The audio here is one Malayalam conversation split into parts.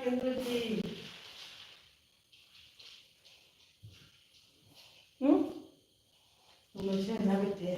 എന്ത് പറ്റി ഉം? ഉമ്മച്ചി എന്നാ പറ്റിയേ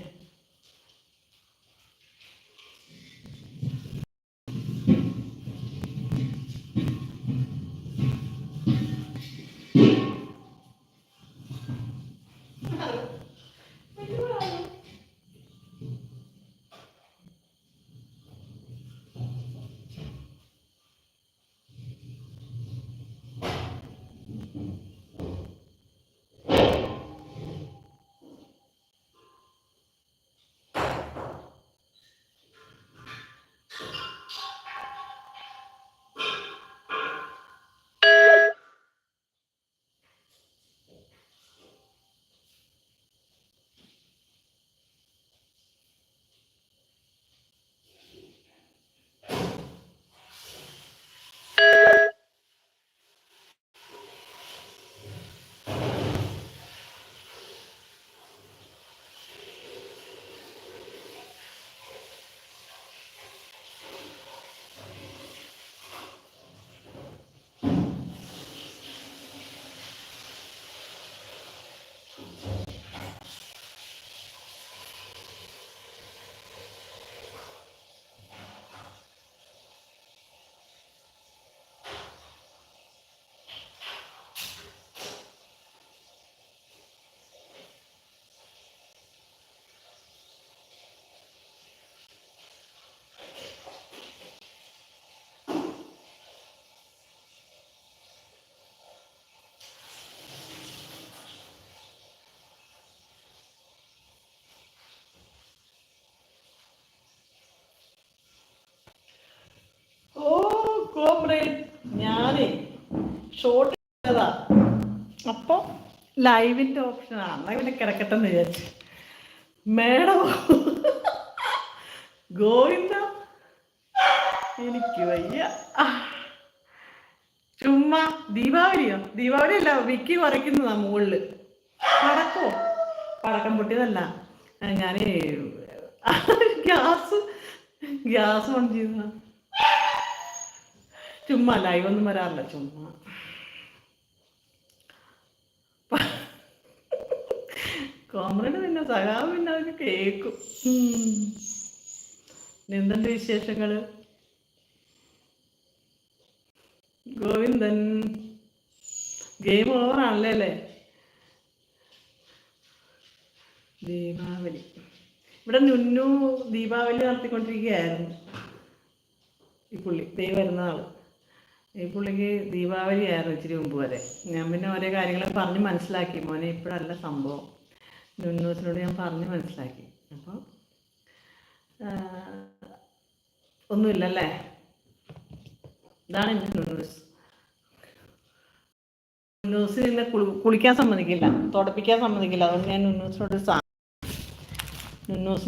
ഓ കോമ്രേഡ് ഞാനേ ഷോർട്ട് ചെയ്തതാ. അപ്പോൾ ലൈവിന്റെ ഓപ്ഷനാണ് എന്നാൽ കിടക്കട്ടെ എന്ന് വിചാരിച്ചു. മേഡം ഗോവിന്ദ എനിക്ക് വയ്യ. ചുമ്മാ ദീപാവലിയോ? ദീപാവലി അല്ല വിക്കി കുറയ്ക്കുന്നതാ മുകളിൽ പടക്കോ? പടക്കം പൊട്ടിയതല്ല. ഞാൻ ഗ്യാസ് ഗ്യാസ് ഓൺ ചെയ്തതാ ചുമ്മാ ലൈവ് ഒന്നും വരാറില്ല ചുമ്മാ. കോമറിന് പിന്നെ സഖാവ് പിന്നെ അവന് കേൾക്കും എന്തെന്ത് വിശേഷങ്ങൾ? ഗോവിന്ദൻ. ഗെയിം ഓവർ ആണല്ലേ അല്ലേ? ദീപാവലി. ഇവിടെ നുന്നു ദീപാവലി നടത്തിക്കൊണ്ടിരിക്കുകയായിരുന്നു. ഈ പുള്ളി ദൈവം വരുന്ന ആൾ. ഈ പുള്ളിക്ക് ദീപാവലി ആയിരുന്നു ഇച്ചിരി മുമ്പ് വരെ. ഞാൻ പിന്നെ ഓരോ കാര്യങ്ങൾ പറഞ്ഞ് മനസ്സിലാക്കി. മോനെ ഇപ്പോഴല്ല സംഭവം. നുന്നൂസിനോട് ഞാൻ പറഞ്ഞ് മനസ്സിലാക്കി. അപ്പോൾ ഒന്നുമില്ലല്ലേ? ഇതാണ് എന്റെ നുന്നൂസ് നുന്നൂസ് എന്നെ കുളിക്കാൻ സമ്മതിക്കില്ല. തുടപ്പിക്കാൻ സമ്മതിക്കില്ല. അതുകൊണ്ട് ഞാൻ നുന്നൂസിനോട്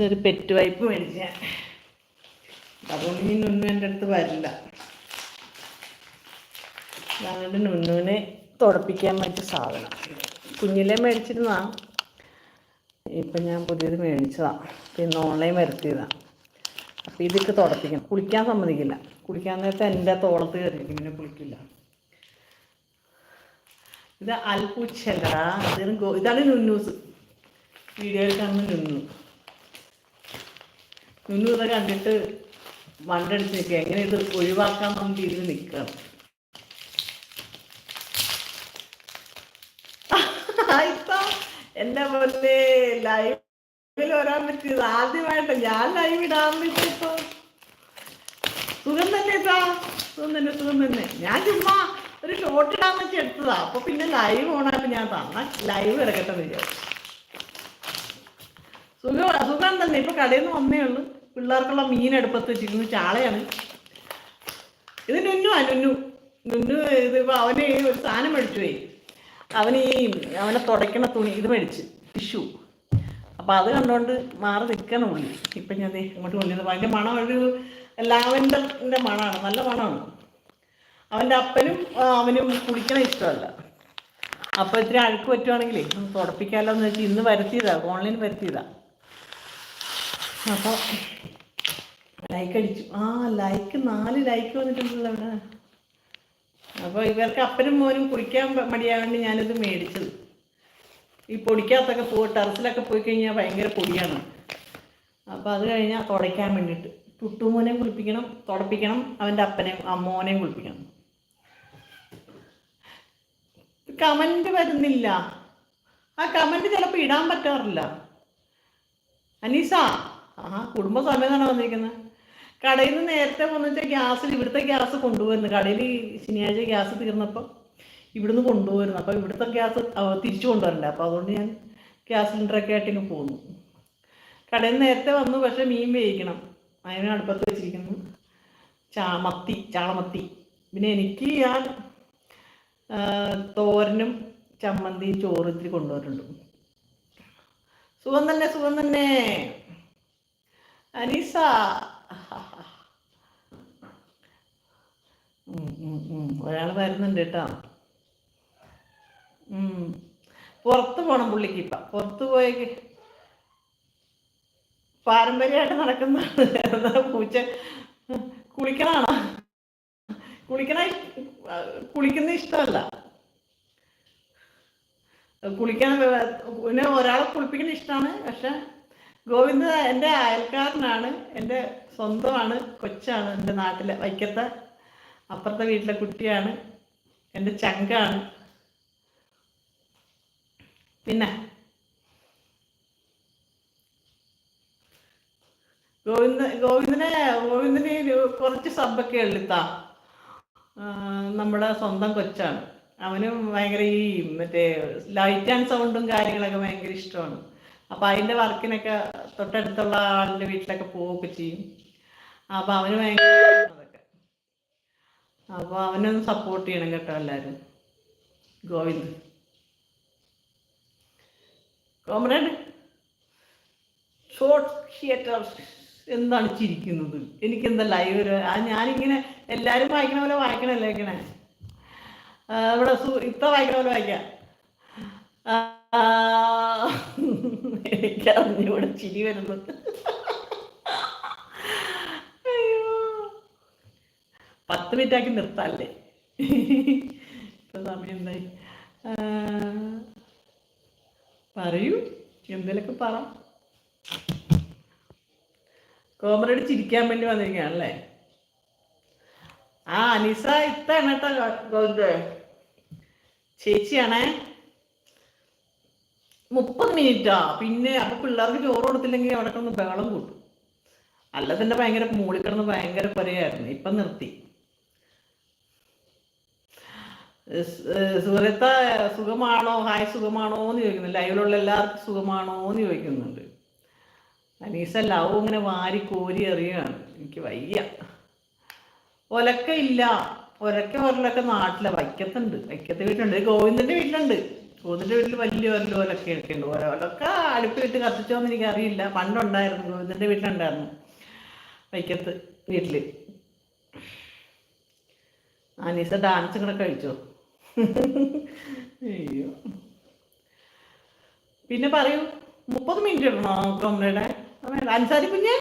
ഒരു പെറ്റ് വൈപ്പ് മേടിച്ച അതുകൊണ്ട് ഇനി നുന്നു എന്റെ അടുത്ത് വരില്ല. ഞങ്ങളുടെ നുന്നുവിനെ തുടപ്പിക്കാൻ പറ്റിയ സാധനം. കുഞ്ഞിലെ മേടിച്ചിരുന്നാ ഇപ്പം ഞാൻ പുതിയത് മേടിച്ചതാണ് പിന്നെ ഓൺലൈൻ വരുത്തിയതാണ് അപ്പോൾ ഇതൊക്കെ തുടപ്പിക്കണം. കുളിക്കാൻ സമ്മതിക്കില്ല. കുളിക്കാൻ നേരത്തെ എന്റെ തോളത്ത് കയറിയിരിക്കും. പിന്നെ കുളിക്കില്ല. ഇത് അൽപൂച്ചല്ല ഇതിന് ഗോ ഇതാണ് നുന്നൂസ്. വീഡിയോയിൽ കാണുന്ന നുന്നു. നുന്നു ഇത് കണ്ടിട്ട് മണ്ടടിച്ച് നിൽക്കുക. എങ്ങനെ ഇത് ഒഴിവാക്കാൻ നമുക്ക് ഇതിൽ നിൽക്കണം ഇപ്പൊ എന്റെ പോലെ ലൈവിൽ വരാൻ പറ്റിയത് ആദ്യമായിട്ട് ഞാൻ ലൈവ് ഇടാൻ പറ്റിയപ്പോ. സുഖം തന്നെ ഇതാ സുഖം തന്നെ സുഖം തന്നെ. ഞാൻ ചുമ്മാ ഒരു ഷോട്ട് ഇടാൻ വെച്ച് എടുത്തതാ. അപ്പൊ പിന്നെ ലൈവ് ഓണായപ്പോ ഞാൻ തന്ന ലൈവ് എന്ന് വിചാരിച്ചു. സുഖം സുഖം തന്നെ. ഇപ്പൊ കടയിൽ നിന്ന് വന്നേ ഉള്ളൂ. പിള്ളേർക്കുള്ള മീൻ എടുപ്പത്ത് വെച്ചിരുന്നു ചാളയാണ്. ഇത് നുന്നു ആ നുന്നു. നുന്നു ഇത് അവനെ ഒരു സാധനം മേടിച്ചു പോയി. അവന് ഈ അവനെ തുടയ്ക്കണ തുണി ഇത് മേടിച്ച് ടിഷ്യൂ. അപ്പോൾ അത് കണ്ടുകൊണ്ട് മാറി നിൽക്കണം ഉള്ളി. ഇപ്പം ഞാൻ ഇങ്ങോട്ട് കൊണ്ടുവന്നത് അതിന്റെ മണം ഒരു ലാവൻഡറിന്റെ മണമാണ് നല്ല മണമാണ് അവന്റെ അപ്പനും അവനും കുടിക്കണ ഇഷ്ടമല്ല. അപ്പോൾ ഇത്തിരി അഴുക്ക് പറ്റുവാണെങ്കിലേ ഒന്ന് തുടപ്പിക്കാമല്ലോ എന്ന് വെച്ചാൽ ഇന്ന് വരുത്തിയതാ ഓൺലൈൻ വരുത്തിയതാ. അപ്പോൾ ലൈക്ക് അടിച്ചു. ആ ലൈക്ക് നാല് ലൈക്ക് വന്നിട്ടുണ്ടല്ലോ ഇവിടെ. അപ്പോൾ ഇവർക്ക് അപ്പനും മോനും കുടിക്കാൻ മടിയാകൊണ്ട് ഞാനിത് മേടിച്ചത്. ഈ പൊടിക്കകത്തൊക്കെ പോയി ടെറസിലൊക്കെ പോയി കഴിഞ്ഞാൽ ഭയങ്കര പൊടിയാണ്. അപ്പോൾ അത് കഴിഞ്ഞാൽ തുടയ്ക്കാൻ വേണ്ടിയിട്ട് ടുട്ടുമോനെയും കുളിപ്പിക്കണം തുടപ്പിക്കണം അവന്റെ അപ്പനെയും അമ്മോനെയും കുളിപ്പിക്കണം. കമന്റ് വരുന്നില്ല. ആ കമന്റ് ചിലപ്പോൾ ഇടാൻ പറ്റാറില്ല. അനീസ ആ കുടുംബസമേതമാണ് വന്നിരിക്കുന്നത് കടയിൽ നിന്ന് നേരത്തെ വന്നിട്ട് ഗ്യാസിൽ ഇവിടുത്തെ ഗ്യാസ് കൊണ്ടുപോയിരുന്നു കടയിൽ ശനിയാഴ്ച ഗ്യാസ് തീർന്നപ്പം ഇവിടുന്ന് കൊണ്ടുപോയിരുന്നു അപ്പം ഇവിടുത്തെ ഗ്യാസ് തിരിച്ചു കൊണ്ടുവരണ്ട. അപ്പോൾ അതുകൊണ്ട് ഞാൻ ഗ്യാസ് സിലിണ്ടറൊക്കെ ആയിട്ട് ഇങ്ങ് പോന്നു. കടയിൽ നിന്ന് നേരത്തെ വന്നു പക്ഷേ മീൻ വേവിക്കണം. അതിന് അടുപ്പത്ത് വെച്ചിരിക്കുന്നു. ചാ മത്തി ചാളമത്തി. പിന്നെ എനിക്ക് ഞാൻ തോരനും ചമ്മന്തിയും ചോറ് ഇത്തിരി കൊണ്ടുവന്നിട്ടുണ്ട്. സുഖം തന്നെ സുഖം തന്നെ. അനീസ ഒരാൾ വരുന്നുണ്ട് കേട്ടോ. പുറത്ത് പോണം പുള്ളിക്ക് ഇപ്പം. പുറത്ത് പോയ പാരമ്പര്യമായിട്ട് നടക്കുന്ന പൂച്ച? കുളിക്കണാണോ? കുളിക്കണ കുളിക്കുന്ന ഇഷ്ടമല്ല. കുളിക്കാൻ പിന്നെ ഒരാളെ കുളിപ്പിക്കുന്ന ഇഷ്ടമാണ്. പക്ഷെ ഗോവിന്ദ എന്റെ അയൽക്കാരനാണ്. എന്റെ സ്വന്തമാണ് കൊച്ചാണ് എന്റെ നാട്ടിലെ വൈക്കത്തെ. അപ്പുറത്തെ വീട്ടിലെ കുട്ടിയാണ്. എന്റെ ചങ്കാണ്. പിന്നെ. ഗോവിന്ദ ഗോവിന്ദനെ ഗോവിന്ദന് കുറച്ച് സബ്ബൊക്കെ ഉള്ളിത്താ നമ്മുടെ സ്വന്തം കൊച്ചാണ്. അവനും ഭയങ്കര ഈ മറ്റേ ലൈറ്റ് ആൻഡ് സൗണ്ടും കാര്യങ്ങളൊക്കെ ഭയങ്കര ഇഷ്ടമാണ്. അപ്പോൾ അതിന്റെ വർക്കിനൊക്കെ തൊട്ടടുത്തുള്ള ആളിന്റെ വീട്ടിലൊക്കെ പോവുകയൊക്കെ ചെയ്യും. അപ്പോൾ അവന് ഭയങ്കര അപ്പോൾ അവനൊന്ന് സപ്പോർട്ട് ചെയ്യണം കേട്ടോ എല്ലാവരും ഗോവിന്ദ് കോമ്രേഡ് ഷോർട്ട് എന്താണ് ചിരിക്കുന്നത് എനിക്കെന്താ ലൈവ് ആ ഞാനിങ്ങനെ എല്ലാവരും വായിക്കണ പോലെ വായിക്കണല്ലേ ഇവിടെ സു ഇത്ത വായിക്കണ പോലെ വായിക്കാം എനിക്കറിഞ്ഞൂടെ ചിരി വരുന്നത് പത്ത് മിനിറ്റ് ആക്കി നിർത്താല്ലേ? ഇപ്പൊ സമയം എന്തായി പറയൂ. എന്തേലൊക്കെ പറ. കോമറേഡ് ചിരിക്കാൻ വേണ്ടി വന്നിരിക്കുകയാണല്ലേ ആ അനീസ ഇത്താണ് കേട്ടോ ചേച്ചിയാണേ. മുപ്പത് മിനിറ്റാ. പിന്നെ അപ്പൊ പിള്ളേർക്ക് ചോറ് കൊടുത്തില്ലെങ്കിൽ അവിടെ കിടന്ന് ബഹളം കൂട്ടും. അല്ല തന്നെ ഭയങ്കര മൂളിക്കിടന്ന് ഭയങ്കര കുറയായിരുന്നു ഇപ്പം നിർത്തി. സുഹൃത്ത സുഖമാണോ? ഹായ് സുഖമാണോ എന്ന് ചോദിക്കുന്നു ലൈവിലുള്ള എല്ലാവർക്കും സുഖമാണോ എന്ന് ചോദിക്കുന്നുണ്ട്. അനീസ ലവ് ഇങ്ങനെ വാരി കോരി എറിയുകയാണ്. എനിക്ക് വയ്യ. ഒലക്ക ഇല്ല ഒലക്ക ഒരലൊക്കെ നാട്ടിലെ. വൈക്കത്തുണ്ട്. വൈക്കത്തെ വീട്ടിലുണ്ട്. ഗോവിന്ദന്റെ വീട്ടിലുണ്ട്. ഗോവിന്ദന്റെ വീട്ടിൽ വലിയ വലിയ ഒലക്കയൊക്കെ ഉണ്ട്. ഒലക്ക അടുപ്പിലിട്ട് കത്തിച്ചോന്ന് എനിക്കറിയില്ല. പണ്ടുണ്ടായിരുന്നു. ഗോവിന്ദന്റെ വീട്ടിലുണ്ടായിരുന്നു. വൈക്കത്ത് വീട്ടിൽ അനീസ ഡാൻസ് കൂടെ കഴിച്ചോ? പിന്നെ പറയൂ മുപ്പത് മിനിറ്റ് ഇടണോ കോമ്രേഡെ അൻസാരി കുഞ്ഞ്?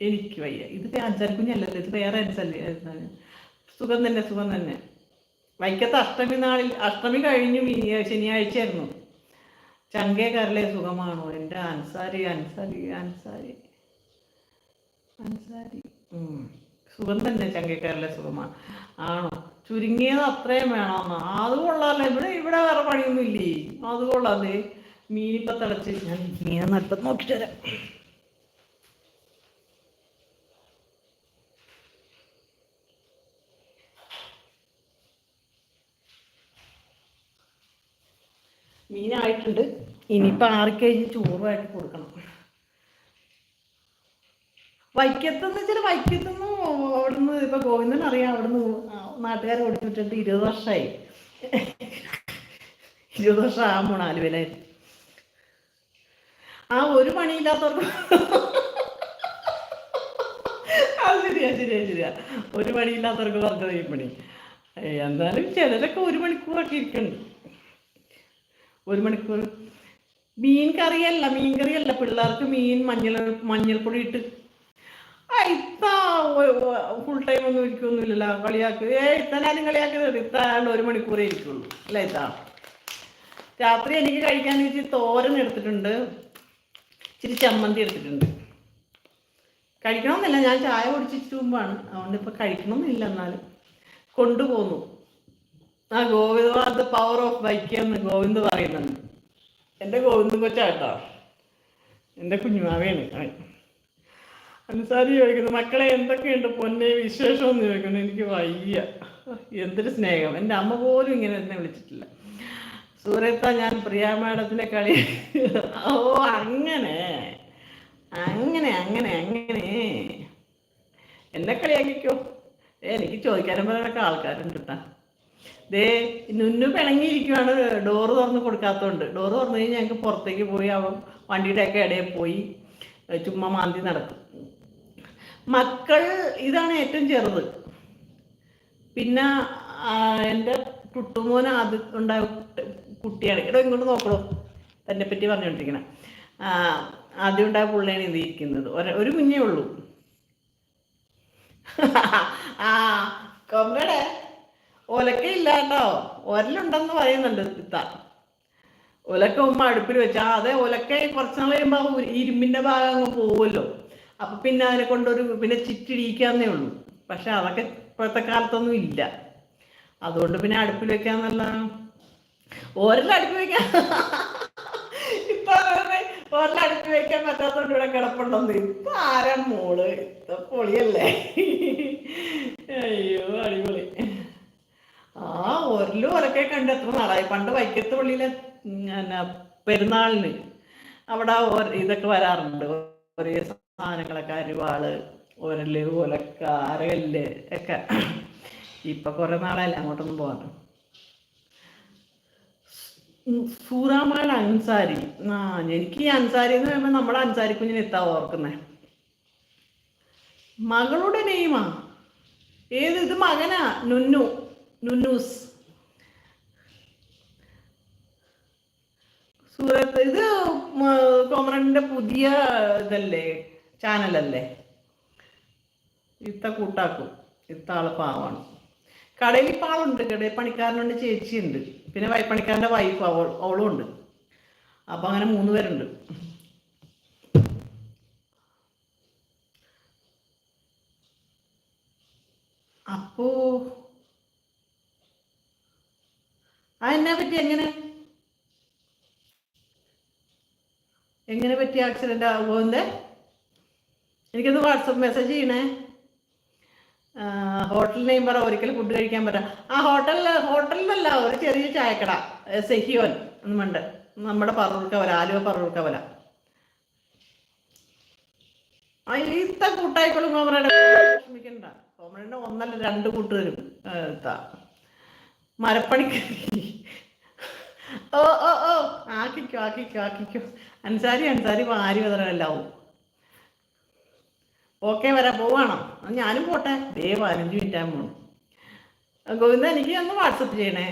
എനിക്ക് വയ്യ. ഇത് അൻസാരി കുഞ്ഞല്ലല്ലോ ഇത് വേറെ അൻസല്ലേ സുഖം തന്നെ സുഖം തന്നെ. വൈക്കത്ത് അഷ്ടമി നാളിൽ അഷ്ടമി കഴിഞ്ഞു ശനിയാഴ്ചയായിരുന്നു. ചങ്കേ കരളെ സുഖമാണോ? എന്റെ അൻസാരി അൻസാരി അൻസാരി. അൻസാരി. സുഖം തന്നെ ചങ്കേ കരളെ സുഖമാണ് ആണോ? ചുരുങ്ങിയത് അത്രയും വേണമെന്ന് അത് കൊള്ളാമല്ലോ ഇവിടെ ഇവിടെ വേറെ പണിയൊന്നും ഇല്ലേ? അത് കൊള്ളാതെ മീനിപ്പ തിളച്ച് ഞാൻ മീൻ അല്പം നോക്കിട്ട് തരാം മീനായിട്ടുണ്ട്. ഇനിയിപ്പോൾ ആറിക്കഴിഞ്ഞ് ചോറുമായിട്ട് കൊടുക്കണം. വൈക്കത്തെന്ന് വെച്ചാൽ വൈക്കത്തുനിന്ന് അവിടുന്ന് ഇപ്പൊ ഗോവിന്ദൻ അറിയാം അവിടുന്ന് നാട്ടുകാരെ ഓടിച്ചിട്ടിട്ട് ഇരുപത് വർഷമായി ഇരുപത് വർഷം ആകുമ്പോൾ ആലുവല ആ ഒരു പണിയില്ലാത്തവർക്ക് ശരിയാ ശരിയാ ശരിയാ. ഒരു പണിയില്ലാത്തവർക്ക് പറഞ്ഞത് ഈ പണി. എന്നാലും ചിലരൊക്കെ ഒരു മണിക്കൂറൊക്കെ ഇരിക്കുന്നുണ്ട് ഒരു മണിക്കൂർ മീൻ കറിയല്ല മീൻ കറിയല്ല. പിള്ളേർക്ക് മീൻ മഞ്ഞൾ മഞ്ഞൾപ്പൊടി ഇട്ട് ഇത്ത ഫുൾ ടൈം ഒന്നും ഇരിക്കൊന്നുമില്ലല്ലോ. കളിയാക്കുക ഏ ഇത്തനാലും കളിയാക്കുന്നത് ഇത്താണ്ട് ഒരു മണിക്കൂറേ ഇരിക്കുള്ളൂ. അല്ലേ ഇത്താ? രാത്രി എനിക്ക് കഴിക്കാൻ ഇച്ചിരി തോരൻ എടുത്തിട്ടുണ്ട്. ഇച്ചിരി ചമ്മന്തി എടുത്തിട്ടുണ്ട്. കഴിക്കണമെന്നില്ല. ഞാൻ ചായ കുടിച്ചിട്ട് മുമ്പാണ്. അതുകൊണ്ട് ഇപ്പം കഴിക്കണമെന്നില്ല എന്നാലും. കൊണ്ടുപോന്നു. ആ ഗോവിന്ദ പവർ ഓഫ് ബൈക്ക് എന്ന് ഗോവിന്ദ് പറയുന്നുണ്ട്. എന്റെ ഗോവിന്ദ് കൊച്ചാട്ടോ എന്റെ കുഞ്ഞുമാവയാണ് അവൻ അനുസാരി ചോദിക്കുന്നു മക്കളെ എന്തൊക്കെയുണ്ട് പൊന്നെ? വിശേഷം എന്ന് ചോദിക്കുന്നു. എനിക്ക് വയ്യ. എന്തൊരു സ്നേഹം. എന്റെ അമ്മ പോലും ഇങ്ങനെ എന്നെ വിളിച്ചിട്ടില്ല. സൂര്യത്ത ഞാൻ പ്രിയ മാഡത്തിനെ കളി ഓ അങ്ങനെ. അങ്ങനെ അങ്ങനെ അങ്ങനെ. എന്നെ കളിയാക്കിക്കോ. എനിക്ക് ചോദിക്കാനും പറയാനൊക്കെ ആൾക്കാരുണ്ട് കേട്ടാ ദേ നുന്നു പിണങ്ങിയിരിക്കുവാണ്. ഡോറ് തുറന്ന് കൊടുക്കാത്തതുകൊണ്ട് ഡോറ് തുറന്നു കഴിഞ്ഞാൽ ഞങ്ങൾക്ക് പുറത്തേക്ക് പോയി. അവൻ വണ്ടിയുടെയൊക്കെ ഇടയിൽ പോയി. ചുമ്മാ മാന്തി നടക്കും. മക്കൾ ഇതാണ് ഏറ്റവും ചെറുത്. പിന്നെ എന്റെ കുട്ടുമോൻ അത് ഉണ്ടായ കുട്ടിയാണ്. ഇവിടെ ഇങ്ങോട്ട് നോക്കണോ? എന്നെ പറ്റി പറഞ്ഞുകൊണ്ടിരിക്കണം ആദ്യം ഉണ്ടായ പുള്ളിയാണ് ഇത് ഇരിക്കുന്നത് ഒരു- കുഞ്ഞേ ഉള്ളൂ. ആ കൊമ്പടെ ഒലക്കയില്ല കേട്ടോ. ഒരലുണ്ടെന്ന് പറയുന്നുണ്ട് ഇത്ത. ഒലക്ക ഉമ്മ അടുപ്പിൽ വെച്ചാ അതെ ഒലക്ക കുറച്ച് നാൾ കഴിയുമ്പോൾ ഇരുമ്പിന്റെ ഭാഗം അങ്ങ് പോവുമല്ലോ. അപ്പൊ പിന്നെ അതിനെ കൊണ്ടൊരു പിന്നെ ചിറ്റിടിയിക്കാന്നേ ഉള്ളൂ. പക്ഷെ അതൊക്കെ ഇപ്പോഴത്തെ കാലത്തൊന്നും ഇല്ല. അതുകൊണ്ട് പിന്നെ അടുപ്പിൽ വെക്കാന്നല്ല. ഓരോ അടുപ്പിൽ വെക്കാൻ ഇപ്പൊ ഓരോ അടുപ്പിൽ വെക്കാൻ പറ്റാത്തോണ്ട് ഇവിടെ കിടപ്പുണ്ടെന്ന്. ഇപ്പൊ ആരാ മോൾ? പൊളിയല്ലേ? അയ്യോ അടിപൊളി. ആ ഒരലും ഒരക്കെ കണ്ട് എത്ര നാളായി. പണ്ട് വൈക്കത്ത് പള്ളിയിലെ പെരുന്നാളിന് അവിടെ ഇതൊക്കെ വരാറുണ്ട്. ഒരേ സാധനങ്ങളൊക്കെ അരിവാൾ ഒരൽ ഓലക്ക അരകല്ല് ഒക്കെ. ഇപ്പൊ കുറെ നാളായില്ല അങ്ങോട്ടൊന്നും പോകാൻ സൂറാമാൻ അൻസാരി. ആ എനിക്ക് ഈ അൻസാരി എന്ന് പറയുമ്പോൾ നമ്മുടെ അൻസാരി കുഞ്ഞിനെ എത്താ ഓർക്കുന്നേ. മകളുടെ നെയ്മാ. ഏത് ഇത് മകനാ? നുന്നു. നുന്നൂസ്. സൂറത്ത് ഇത് കോമറന്റെ പുതിയ ഇതല്ലേ? ചാനലല്ലേ? ഇത്ത കൂട്ടാക്കും. ഇത്ത ആൾ പാവാണ്. കടയിൽ ഇപ്പം കടയിൽ പണിക്കാരനുണ്ട് ചേച്ചിയുണ്ട്. പിന്നെ പണിക്കാരന്റെ വൈഫ് അവൾ അവളും ഉണ്ട്. അപ്പം അങ്ങനെ മൂന്ന് പേരുണ്ട്. അപ്പോ ആ എന്നെ പറ്റി എങ്ങനെ? എങ്ങനെ പറ്റി ആക്സിഡന്റ് ആകുമോന്റെ എനിക്കൊന്ന് വാട്സപ്പ് മെസ്സേജ് ചെയ്യണേ. ഹോട്ടൽ നെയിം പറ ഒരിക്കലും ഫുഡ് കഴിക്കാൻ പറ്റാം ആ ഹോട്ടലിൽ ഹോട്ടലിലല്ല ഒരു ചെറിയ ചായക്കട. സെഹിയോൻ എന്നുമുണ്ട് നമ്മുടെ പറവൂർക്കവല ആലുവ പറവൂർക്കവല. ആ ഈത്ത കൂട്ടായിക്കോളും കോമറയുടെ വിഷമിക്കണ്ട. കോമറയുടെ ഒന്നല്ല രണ്ട് കൂട്ടുകാരും മരപ്പണിക്ക് ഓ ഓ ഓ. ആക്കിക്കോ ആക്കിക്കോ ആക്കിക്കോ. അൻസാരി അൻസാരി വാരി വതറല്ലാവും. ഓക്കെ വരെ പോവാണോ? ഞാനും പോട്ടെ. ദേ പതിനഞ്ച് മിനിറ്റ് ആകുമ്പോൾ ഗോവിന്ദ എനിക്ക് ഒന്ന് വാട്സപ്പ് ചെയ്യണേ.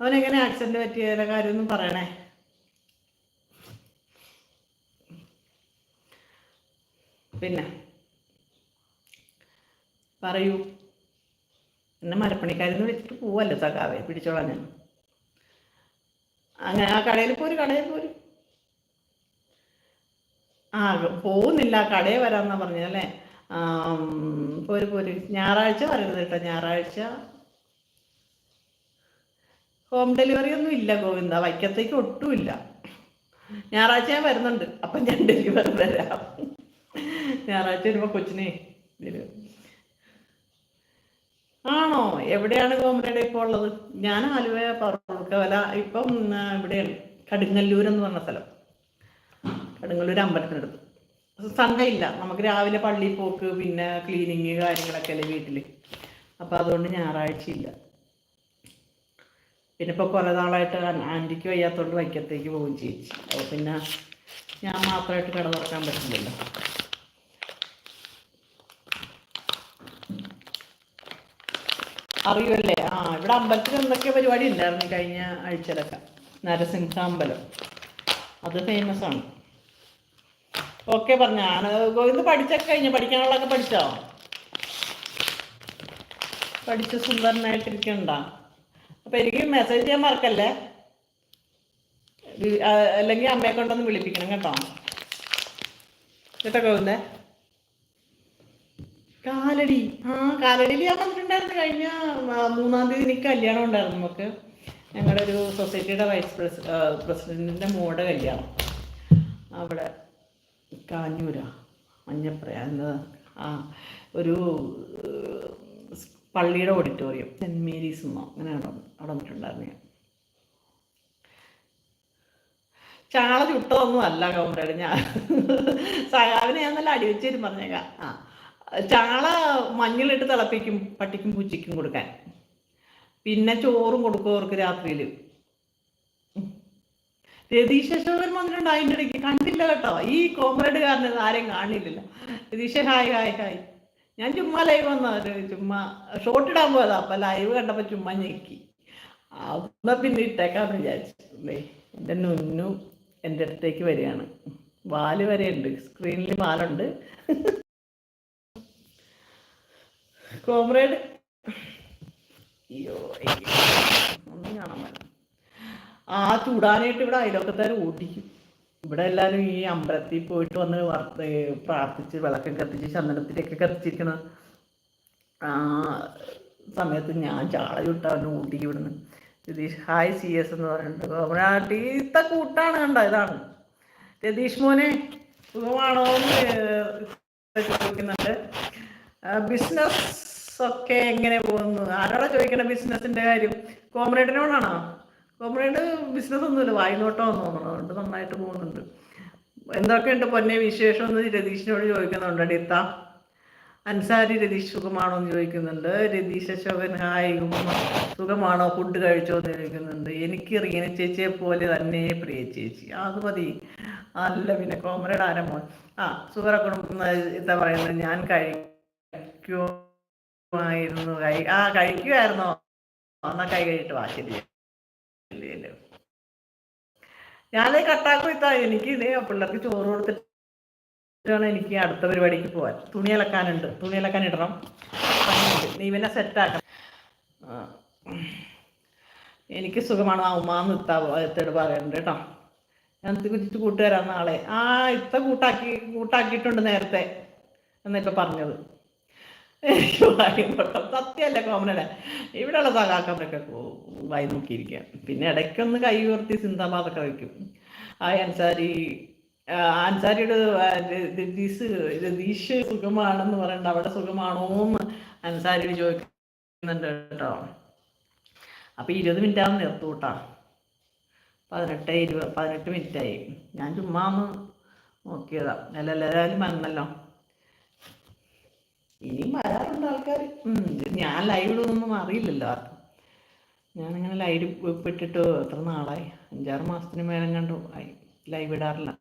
അവനെങ്ങനെ ആക്സിഡന്റ് പറ്റിയ കാര്യമൊന്നും പറയണേ. പിന്നെ പറയൂ. എന്നെ മരപ്പണിക്കാരെന്ന് വിളിച്ചിട്ട് പോവല്ലോ സഖാവെ? പിടിച്ചോളാം ഞാൻ. അങ്ങനെ ആ കടയിൽ പോര് കടയിൽ പോര്. ആ പോകുന്നില്ല. കടയിൽ വരാമെന്നാ പറഞ്ഞത് അല്ലേ? പോര് പോര്. ഞായറാഴ്ച വരരുത് കേട്ടോ ഞായറാഴ്ച. ഹോം ഡെലിവറി ഒന്നും ഇല്ല ഗോവിന്ദ. വൈക്കത്തേക്ക് ഒട്ടുമില്ല. ഞായറാഴ്ച ഞാൻ വരുന്നുണ്ട്. അപ്പം ഞാൻ ഡെലിവറി തരാം ഞായറാഴ്ച വരുമ്പോൾ കൊച്ചിനെ ആണോ? എവിടെയാണ് കോമരയുടെ ഇപ്പോൾ ഉള്ളത്? ഞാൻ ആലുവ പറക്കവല ഇപ്പം ഇവിടെയാണ്. കടുങ്ങല്ലൂർ എന്ന് പറഞ്ഞ സ്ഥലം. കടുങ്ങല്ലൂർ അമ്പലത്തിനടുത്ത് സൺഡേ ഇല്ല നമുക്ക് രാവിലെ പള്ളി പോക്ക് പിന്നെ ക്ലീനിങ് കാര്യങ്ങളൊക്കെ അല്ലേ വീട്ടിൽ അപ്പോൾ അതുകൊണ്ട് ഞായറാഴ്ച ഇല്ല പിന്നെ ഇപ്പോൾ കുറേ നാളായിട്ട് ആൻ- ആന്റിക്ക് വയ്യാത്തതുകൊണ്ട് വൈക്കത്തേക്ക് പോവുകയും ചേച്ചി അപ്പോൾ പിന്നെ ഞാൻ മാത്രമായിട്ട് കട തുറക്കാൻ പറ്റുന്നില്ല. അറിയുമല്ലേ? ആ ഇവിടെ അമ്പലത്തിൽ എന്തൊക്കെ പരിപാടി ഉണ്ടായിരുന്നു കഴിഞ്ഞ ആഴ്ചയിലൊക്കെ? നരസിംഹ അമ്പലം. അത് ഫേമസ് ആണ്. ഓക്കെ പറഞ്ഞ. ഗോവിന്ദ് പഠിച്ചൊക്കെ കഴിഞ്ഞു. പഠിക്കാനുള്ളതൊക്കെ പഠിച്ചോ? പഠിച്ച സുന്ദരനായിട്ടിരിക്കണ്ട. അപ്പൊ എനിക്ക് മെസ്സേജ് ചെയ്യാൻ മറക്കല്ലേ? അല്ലെങ്കിൽ അമ്മയെ കൊണ്ടൊന്ന് വിളിപ്പിക്കണം കേട്ടോ. കേട്ടോ ഗോവിന്ദേ കാലടി. ആ കാലടിയിൽ ഞാൻ വന്നിട്ടുണ്ടായിരുന്നു. കഴിഞ്ഞ മൂന്നാം തീയതി എനിക്ക് കല്യാണം ഉണ്ടായിരുന്നു നമുക്ക്. ഞങ്ങളുടെ ഒരു സൊസൈറ്റിയുടെ വൈസ് പ്രസിഡന്റിന്റെ മോടെ കല്യാണം. അവിടെ കാഞ്ഞൂരാ മഞ്ഞപ്രയ ആ ഒരു പള്ളിയുടെ ഓഡിറ്റോറിയം സെന്റ് മേരീസ് എന്നോ അങ്ങനെ അവിടെ വന്നിട്ടുണ്ടായിരുന്നു ഞാൻ. ചാള ചുട്ടതൊന്നും അല്ല കോമ്രേഡ് ഞാൻ സഹാവിനെ ഞാൻ നല്ല അടിവെച്ച് തരും പറഞ്ഞേക്കാം. ആ ചാള മഞ്ഞളിട്ട് തിളപ്പിക്കും പട്ടിക്കും പൂച്ചയ്ക്കും കൊടുക്കാൻ. പിന്നെ ചോറും കൊടുക്കും അവർക്ക് രാത്രിയിൽ രതീഷ് അശോകൻ വന്നിട്ടുണ്ട് അതിന്റെ ഇടയ്ക്ക് കണ്ടില്ല കേട്ടോ. ഈ കോമ്രേഡ് കാരണം ആരെയും കാണില്ലല്ലോ. Ratheesh hi hi hi. ഞാൻ ചുമ്മാ ലൈവ് വന്ന ചുമ്മാ ഷോർട്ട് ഇടാൻ പോയതാ. അപ്പൊ ലൈവ് കണ്ടപ്പോ ചുമ്മാ ഞെക്കി. അന്ന പിന്നെ ഇട്ടേക്കാന്ന് വിചാരിച്ചു അല്ലേ എന്റെ നുന്നു എന്റെ അടുത്തേക്ക് വരികയാണ്. വാൽ വരെ ഉണ്ട്. സ്ക്രീനിൽ വാലുണ്ട്. കോമ്രേഡ്. അയ്യോ. ഒന്നും കാണാൻ പറ്റില്ല. ആ ചൂടാനായിട്ട് ഇവിടെ അയലോക്കത്താർ ഓടിക്കും. ഇവിടെ എല്ലാവരും ഈ അമ്പലത്തിൽ പോയിട്ട് വന്ന് പ്രാർത്ഥിച്ച് വിളക്കം കത്തിച്ച് ചന്ദനത്തിലൊക്കെ കത്തിച്ചിരിക്കണ ആ സമയത്ത് ഞാൻ ചാള ചുട്ടാണ് ഊട്ടിക്ക് വിടുന്നു രതീഷ് ഹായ് സി എസ് എന്ന് പറയുന്നുണ്ട് അവനാട്ടീത്ത കൂട്ടാണ് കണ്ട? ഇതാണ്. രതീഷ് മോനെ സുഖമാണോ ചോദിക്കുന്നുണ്ട്. ബിസിനസ് ഒക്കെ എങ്ങനെ പോകുന്നു? ആരോടാ ചോദിക്കണ ബിസിനസിന്റെ കാര്യം? കോമ്രേഡിനോടാണോ? കോമ്രേഡ് ബിസിനസ് ഒന്നുമില്ല. വായ്നോട്ടം തോന്നുന്നു അതുകൊണ്ട് നന്നായിട്ട് പോകുന്നുണ്ട്. എന്തൊക്കെയുണ്ട് പൊന്നെ വിശേഷം എന്ന് രതീഷിനോട് ചോദിക്കുന്നുണ്ട്. അടിത്ത അൻസാരി രതീഷ് സുഖമാണോ എന്ന് ചോദിക്കുന്നുണ്ട്. രതീഷ് അശോകൻ ഹായ് സുഖമാണോ? ഫുഡ് കഴിച്ചോ എന്ന് ചോദിക്കുന്നുണ്ട്. എനിക്ക് റീന ചേച്ചിയെ പോലെ തന്നെ പ്രിയ ചേച്ചി. അത് മതി. അല്ല പിന്നെ കോമരയുടെ ആരംഭം ആ സുഖമൊക്കെ എന്താ പറയുന്നത്? ഞാൻ കഴിക്കുമായിരുന്നു കഴി ആ കഴിക്കുമായിരുന്നോ എന്നാ കൈ കഴിയിട്ട് വാ. ഞാനത് കട്ടാക്കും ഇത്താ എനിക്ക് ഇതേ പിള്ളേർക്ക് ചോറ് കൊടുത്തിട്ട് വേണം എനിക്ക് അടുത്ത പരിപാടിക്ക് പോവാൻ. തുണി അലക്കാനുണ്ട്. തുണി അലക്കാൻ ഇടണം. നീ പിന്നെ സെറ്റാക്കണം എനിക്ക് സുഖമാണ്. ആ ഉമ്മാന്ന് ഇത്താ എത്തോട് പറയുന്നുണ്ട് കേട്ടോ. ഞാൻ കുറിച്ചിട്ട് കൂട്ടുകാരാ നാളെ. ആ ഇത്ത കൂട്ടാക്കി കൂട്ടാക്കിയിട്ടുണ്ട് നേരത്തെ എന്നിപ്പോ പറഞ്ഞത്. എനിക്ക് വായും പൊട്ടം. സത്യമല്ല കോമനല്ലേ ഇവിടെയുള്ള സഖാക്കന്മാരൊക്കെ വായി നോക്കിയിരിക്കുക പിന്നെ ഇടയ്ക്കൊന്ന് കൈ ഉയർത്തി സിന്താബാദൊക്കെ വയ്ക്കും. ആ അൻസാരി അൻസാരിയുടെ രതീഷ് രതീഷ് സുഖമാണെന്ന് പറയണ്ട അവിടെ സുഖമാണോന്ന് അൻസാരിയോട് ചോദിക്കുന്നുണ്ട് കേട്ടോ. അപ്പൊ ഇരുപത് മിനിറ്റ് ആവും നിർത്തൂട്ടാ പതിനെട്ട് ഇരുപത് പതിനെട്ട് മിനിറ്റായി. ഞാൻ ചുമ്മാ ഒന്ന് നോക്കിയതാ. അല്ല എല്ലാവരും വന്നല്ലോ. ഇനിയും വരാറുണ്ട് ആൾക്കാർ ഞാൻ ലൈവ് ഇടുന്നൊന്നും അറിയില്ലല്ലോ ആർക്കും. ഞാനിങ്ങനെ ലൈവ് ഇട്ടിട്ട് എത്ര നാളായി? അഞ്ചാറ് മാസത്തിന് മേലെ കണ്ടു. ലൈവ് ഇടാറില്ല.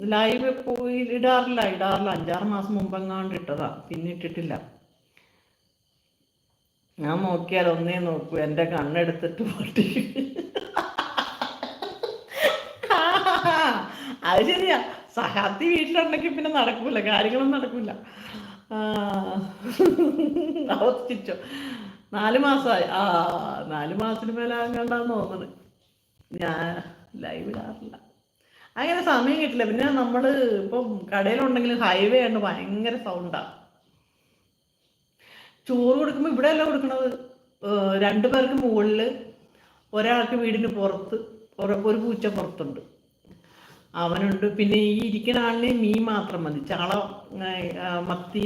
ലൈവ് പോയി ഇടാറില്ല ഇടാറില്ല. അഞ്ചാറ് മാസം മുമ്പെങ്ങാണ്ട് ഇട്ടതാ. പിന്നെ ഇട്ടിട്ടില്ല. ഞാൻ നോക്കിയാൽ ഒന്നേ നോക്കൂ. എന്റെ കണ്ണെടുത്തിട്ട് പൊട്ടി. അത് ശരിയാ. സഹാത്തി വീട്ടിലുണ്ടെങ്കിൽ പിന്നെ നടക്കൂല കാര്യങ്ങളൊന്നും നടക്കൂല. അവസ്ഥിച്ചോ നാല് മാസമായി ആ നാല് മാസത്തിന് മേലെ കണ്ടാന്ന് തോന്നുന്നു. ഞാൻ ലൈവ് ഇടാറില്ല. അങ്ങനെ സമയം കിട്ടില്ല. പിന്നെ നമ്മൾ ഇപ്പം കടയിലുണ്ടെങ്കിൽ ഹൈവേ ആണ് ഭയങ്കര സൗണ്ടാണ് ചോറ് കൊടുക്കുമ്പോൾ ഇവിടെ അല്ല കൊടുക്കണത് രണ്ടു പേർക്ക് മുകളിൽ ഒരാൾക്ക് വീടിന് പുറത്ത് ഒരു പൂച്ച പുറത്തുണ്ട്. അവനുണ്ട്. പിന്നെ ഈ ഇരിക്കുന്ന ആളിന് മീൻ മാത്രം മതി. ചാള മത്തി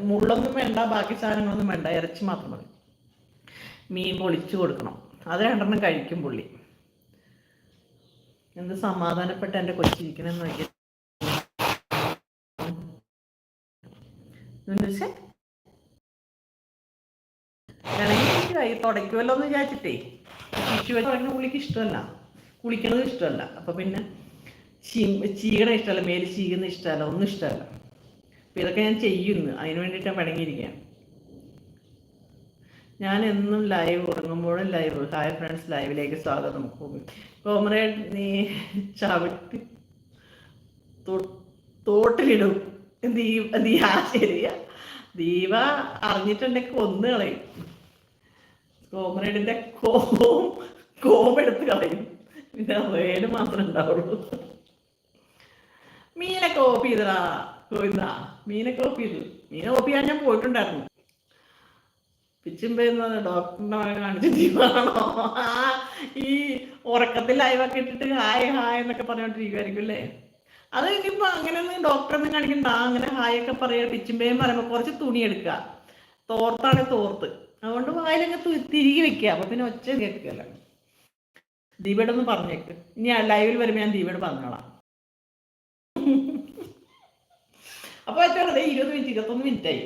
മുള്ളൊന്നും വേണ്ട. ബാക്കി സാധനങ്ങളൊന്നും വേണ്ട. ഇറച്ചി മാത്രം മതി. മീൻ പൊളിച്ചു കൊടുക്കണം. അത് രണ്ടെണ്ണം കഴിക്കും പുള്ളി. എന്ത് സമാധാനപ്പെട്ട എന്റെ കൊച്ചിരിക്കണെന്ന് നോക്കി തുടയ്ക്കുമല്ലോ എന്ന് വിചാരിച്ചിട്ടേ. തുടങ്ങുന്ന പുള്ളിക്ക് ഇഷ്ടമല്ല. കുളിക്കുന്നത് ഇഷ്ടമല്ല. അപ്പൊ പിന്നെ ചീ- ചീകണ ഇഷ്ടമല്ല മേൽ ചീകുന്ന ഇഷ്ടമല്ല ഒന്നും ഇഷ്ടമല്ല. അപ്പം ഇതൊക്കെ ഞാൻ ചെയ്യുന്നു അതിന് വേണ്ടിയിട്ട് ഞാൻ പടങ്ങിയിരിക്കുകയാണ് ഞാൻ എന്നും ലൈവ് ഉറങ്ങുമ്പോഴും ലൈവ് ഹായ് ഫ്രണ്ട്സ് ലൈവിലേക്ക് സ്വാഗതം. കോമ്രേഡ് നീ ചവിട്ടി തോട്ടിലിടും. ദീപ ആ ശരിയാ ദീപ അറിഞ്ഞിട്ടുണ്ടെങ്കിൽ കൊന്നു കളയും. കോമ്രേഡിന്റെ കോം കോമെടുത്ത് കളയും. പിന്നെ വേട് മാത്രമേ ഉണ്ടാവുള്ളൂ. മീനെ കോപ്പി ചെയ്തടാ ഗോവിന്ദ. മീനെ കോപ്പി ചെയ്തു. മീനെ കോപ്പി ചെയ്യാൻ ഞാൻ പോയിട്ടുണ്ടായിരുന്നു. പിച്ചുമ്പെന്ന് ഡോക്ടറിനെ മകൻ കാണിച്ച ജീവാണോ ആ ഈ ഉറക്കത്തിൽ ലൈവൊക്കെ ഇട്ടിട്ട് ഹായ് ഹായ് എന്നൊക്കെ പറഞ്ഞോണ്ടിരിക്കുമായിരിക്കും അല്ലേ അത് ഇനിയിപ്പോ അങ്ങനെയൊന്നും ഡോക്ടറൊന്നും കാണിക്കണ്ട. അങ്ങനെ ഹായ് ഒക്കെ പറയുക പിച്ചുമ്പേയും പറയുമ്പോൾ കുറച്ച് തുണി എടുക്കുക. തോർത്താണ് തോർത്ത്. അതുകൊണ്ട് വായിലങ്ങ് തിരികെ വെക്കുക. അപ്പൊ പിന്നെ ഒച്ച കേൾക്കുകയല്ല ദീപയുടെ ഒന്ന് പറഞ്ഞേക്ക്. ഇനി ലൈവിൽ വരുമ്പോൾ ഞാൻ ദീപയോട് പറഞ്ഞോളാം. അപ്പൊ വെച്ചാൽ ഇരുപത് മിനിറ്റ് ഇരുപത്തൊന്ന് മിനിറ്റ് ആയി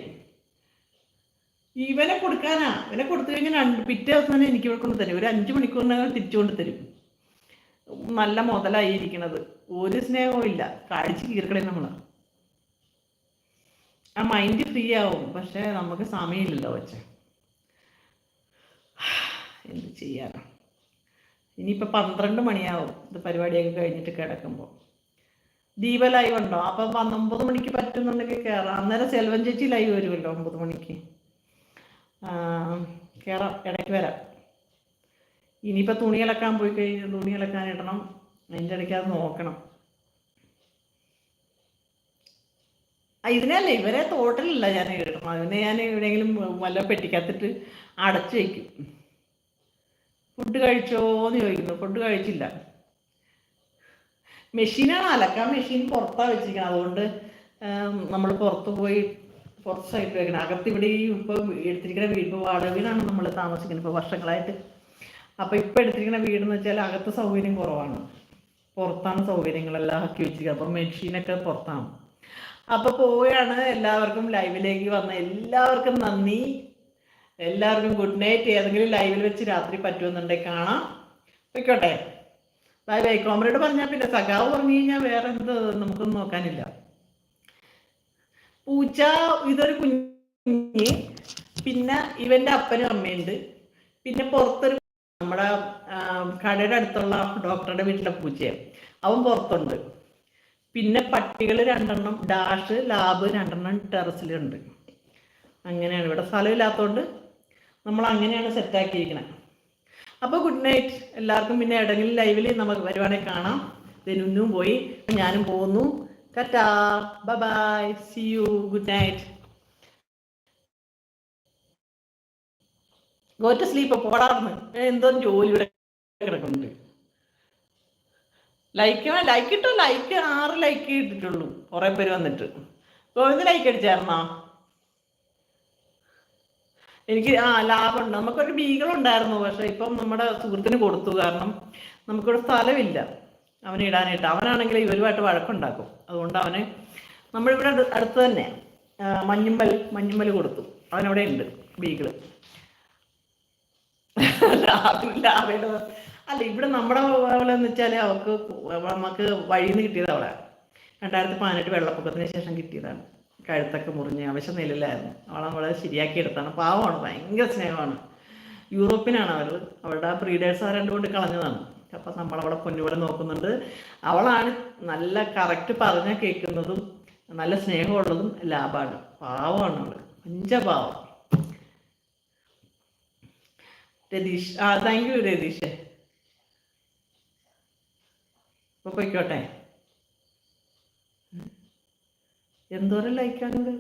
ഇവനെ കൊടുക്കാനാ. ഇവനെ കൊടുത്തു കഴിഞ്ഞാൽ രണ്ട് പിറ്റേ ദിവസം തന്നെ എനിക്ക് ഇവിടെ കൊണ്ട് തരും ഒരു അഞ്ച് മണിക്കൂറിനകം തിരിച്ചു കൊണ്ട് തരും നല്ല മുതലായി ഇരിക്കണത്. ഒരു സ്നേഹവും ഇല്ല. കാഴ്ച കീർക്കണേ നമ്മൾ. ആ മൈൻഡ് ഫ്രീ ആവും. പക്ഷെ നമുക്ക് സമയമില്ലല്ലോ വെച്ച. എന്ത് ചെയ്യാനോ? ഇനിയിപ്പോൾ പന്ത്രണ്ട് മണിയാവും. ഇത് പരിപാടിയൊക്കെ കഴിഞ്ഞിട്ട് കിടക്കുമ്പോൾ ദീപ ലൈവ് ഉണ്ടോ അപ്പൊ ഒമ്പത് മണിക്ക് പറ്റുന്നുണ്ടെങ്കിൽ കയറാം അന്നേരം സെൽവൻ ചേച്ചി ലൈവ് വരുമല്ലോ ഒമ്പത് മണിക്ക്. കയറാം ഇടയ്ക്ക് വരാം. ഇനിയിപ്പോൾ തുണി അലക്കാൻ പോയി കഴിഞ്ഞ് തുണി അലക്കാൻ ഇടണം. അതിന്റെ ഇടയ്ക്ക് അത് നോക്കണം. ഇതിനല്ലേ ഇവരെ തോട്ടലില്ല ഞാൻ ഇടണം. അതിനെ ഞാൻ എവിടെയെങ്കിലും വല്ല പെട്ടിക്കത്തിട്ട് അടച്ചു വയ്ക്കും. ഫുഡ് കഴിച്ചോ എന്ന് ചോദിക്കുന്നു. ഫുഡ് കഴിച്ചില്ല. മെഷീനാണ് അലക്കാൻ മെഷീൻ പുറത്താണ് വെച്ചിരിക്കുന്നത്. അതുകൊണ്ട് നമ്മൾ പുറത്ത് പോയി പുറത്ത് സൈഡ് വെക്കണം അകത്ത് ഇവിടെ ഈ ഇപ്പോൾ എടുത്തിരിക്കുന്ന വീട് ഇപ്പോൾ വാടക വീടാണ് നമ്മൾ താമസിക്കുന്നത് ഇപ്പോൾ വർഷങ്ങളായിട്ട്. അപ്പോൾ ഇപ്പോൾ എടുത്തിരിക്കുന്ന വീടെന്ന് വെച്ചാൽ അകത്ത് സൗകര്യം കുറവാണ്. പുറത്താണ് സൗകര്യങ്ങളെല്ലാം ആക്കി വെച്ചിരിക്കുന്നത്. അപ്പോൾ മെഷീനൊക്കെ പുറത്താണ്. അപ്പോൾ പോവുകയാണ് എല്ലാവർക്കും ലൈവിലേക്ക് വന്ന എല്ലാവർക്കും നന്ദി. എല്ലാവർക്കും ഗുഡ് നൈറ്റ് ഏതെങ്കിലും ലൈവിൽ വെച്ച് രാത്രി പറ്റുമെന്നുണ്ടെങ്കിൽ കാണാം. വെക്കോട്ടെ ബൈ ബൈ കോമറേഡ് പറഞ്ഞാൽ പിന്നെ സഖാവ് പറഞ്ഞു കഴിഞ്ഞാൽ വേറെ എന്ത് നമുക്കൊന്നും നോക്കാനില്ല. പൂച്ച ഇതൊരു കുഞ്ഞ് പിന്നെ ഇവന്റെ അപ്പനും അമ്മയുണ്ട്. പിന്നെ പുറത്തൊരു നമ്മുടെ കടയുടെ അടുത്തുള്ള ഡോക്ടറുടെ വീട്ടിലെ പൂച്ചയാണ് അവൻ പുറത്തുണ്ട്. പിന്നെ പട്ടികൾ രണ്ടെണ്ണം ഡാഷ് ലാബ് രണ്ടെണ്ണം ടെറസിലുണ്ട്. അങ്ങനെയാണ്. ഇവിടെ സ്ഥലമില്ലാത്തതുകൊണ്ട് നമ്മൾ അങ്ങനെയാണ് സെറ്റാക്കിയിരിക്കുന്നത് അപ്പോൾ ഗുഡ് നൈറ്റ് എല്ലാവർക്കും പിന്നെ ഇടങ്ങളിൽ ലൈവിൽ നമുക്ക് വരുവാണെങ്കിൽ കാണാം. ധനുന്നും പോയി. ഞാനും പോകുന്നു. Tata bye see you good night gotta sleep പോടാർന്ന് എന്തോ ജോലി കിടക്കുന്നുണ്ട്. ലൈക്ക് ലൈക്ക് ഇട്ടോ? ലൈക്ക് ആറ് ലൈക്ക് ഇട്ടിട്ടുള്ളൂ. കുറേ പേര് വന്നിട്ട്. ഗോവിന്ദ് ലൈക്ക് അടിച്ചായിരുന്നോ? എനിക്ക് ആ ലാഭമുണ്ട് നമുക്കൊരു ബീഗൾ ഉണ്ടായിരുന്നു പക്ഷെ ഇപ്പം നമ്മുടെ സുഹൃത്തിന് കൊടുത്തു. കാരണം നമുക്കൊരു സ്ഥലമില്ല. അവന് ഇടാനായിട്ട്. അവനാണെങ്കിൽ ഇവരുമായിട്ട് വഴക്കുണ്ടാക്കും. അതുകൊണ്ട് അവന് നമ്മളിവിടെ അടു- അടുത്ത് തന്നെ മഞ്ഞുമ്പൽ മഞ്ഞുമ്മൽ കൊടുത്തു. അവനവിടെ ഉണ്ട് ബീഗിൾ ലാഭം ലാഭയുടെ അല്ല ഇവിടെ നമ്മുടെ അവളെ എന്ന് വെച്ചാൽ അവൾക്ക് നമുക്ക് വഴിയിൽ നിന്ന് കിട്ടിയത് അവളെ രണ്ടായിരത്തി പതിനെട്ട് വെള്ളപ്പൊക്കത്തിന് ശേഷം കിട്ടിയതാണ്. കഴുത്തൊക്കെ മുറിഞ്ഞ് അവശ്യം നിലയിലായിരുന്നു അവളെ അവളെ ശരിയാക്കി എടുത്താണ്. പാവമാണ് ഭയങ്കര സ്നേഹമാണ്. യൂറോപ്പിനാണ് അവർ അവളുടെ ബ്രീഡേഴ്സ് ആ രണ്ടുകൊണ്ട് കളഞ്ഞതാണ്. അപ്പം നമ്മളവളെ പൊന്നുപോലെ നോക്കുന്നുണ്ട്. അവളാണ് നല്ല കറക്റ്റ് പറഞ്ഞാൽ കേൾക്കുന്നതും നല്ല സ്നേഹമുള്ളതും ലാഭമാണ് പാവമാണ് അവൾ. പഞ്ചപാവം രതീഷ് ആ താങ്ക് യു രതീഷ്. അപ്പൊ പൊയ്ക്കോട്ടെ. എന്തോരം ലൈക്കാണിത്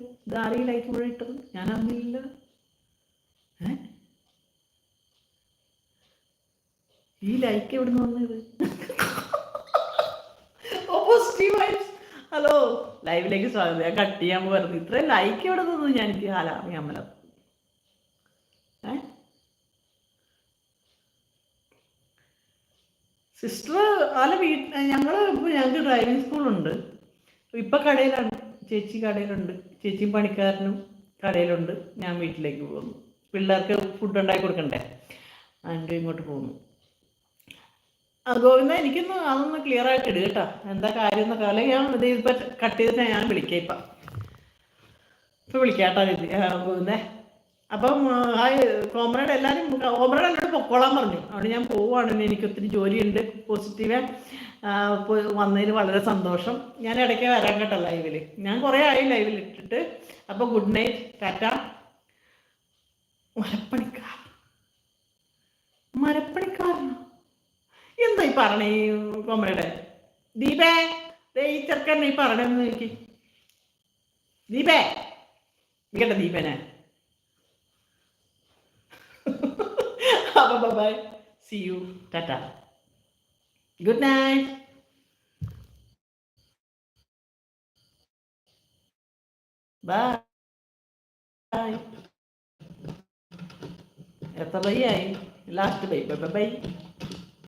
ആരെയും ലൈക്ക് മുഴുവൻ ഇട്ടത്? ഞാൻ അറിഞ്ഞില്ല. ഈ ലൈക്ക് എവിടെ നിന്ന് വന്നത് ഹലോ ലൈവിലേക്ക് സ്വാഗതം. ഞാൻ കട്ട് ചെയ്യാൻ പോയിരുന്നു ഇത്രയും ലൈക്ക് എവിടെ നിന്നു ഞാൻ എനിക്ക് ഹലാമി അമ്മല സിസ്റ്റർ അല്ല വീട്ട് ഞങ്ങൾ ഇപ്പോൾ ഞങ്ങൾക്ക് ഡ്രൈവിംഗ് സ്കൂളുണ്ട് ഇപ്പം കടയിലാണ്. ചേച്ചി കടയിലുണ്ട്. ചേച്ചിയും പണിക്കാരനും കടയിലുണ്ട്. ഞാൻ വീട്ടിലേക്ക് പോകുന്നു. പിള്ളേർക്ക് ഫുഡ് ഉണ്ടാക്കി കൊടുക്കണ്ടേ? അങ്ങോട്ട് ഇങ്ങോട്ട് പോകുന്നു. ഗോവിന്ദ എനിക്കൊന്ന് അതൊന്ന് ക്ലിയർ ആയിട്ട് ഇടുക കേട്ടോ. എന്താ കാര്യം എന്നൊക്കെ അല്ലെങ്കിൽ ഞാൻ ഇത് ഇപ്പം കട്ട് ചെയ്തിട്ട് ഞാൻ വിളിക്കാം ഇപ്പം. ഇപ്പം വിളിക്കാം കേട്ടോ ചേച്ചി ആ, ഗോവിന്ദേ. അപ്പം ആ, കോമ്രേഡ് എല്ലാവരും കോമ്രേഡ് എന്നോട് പൊക്കോളാൻ പറഞ്ഞു. അവിടെ ഞാൻ പോവുകയാണ്. എനിക്കൊത്തിരി ജോലിയുണ്ട്. പോസിറ്റീവ്. വന്നതിൽ വളരെ സന്തോഷം. ഞാൻ ഇടയ്ക്ക് വരാൻ കേട്ടോ ലൈവിൽ ഞാൻ കുറേ ആയി ലൈവിൽ ഇട്ടിട്ട്. അപ്പോൾ ഗുഡ് നൈറ്റ് ടാറ്റ. മരപ്പണിക്കാർ മരപ്പണിക്കാരനോ? എന്താ ഈ പറഞ്ഞ കോമ്രേഡ് ദീപേ ഈ ചെറുക്കൻ ഈ പറഞ്ഞെന്ന് നോക്കി. ദീപേ കേട്ടോ ദീപനെ? അപ്പൊ bye see you tata. Good night bye എത്ര ബൈ ആയി? Last bye bye bye.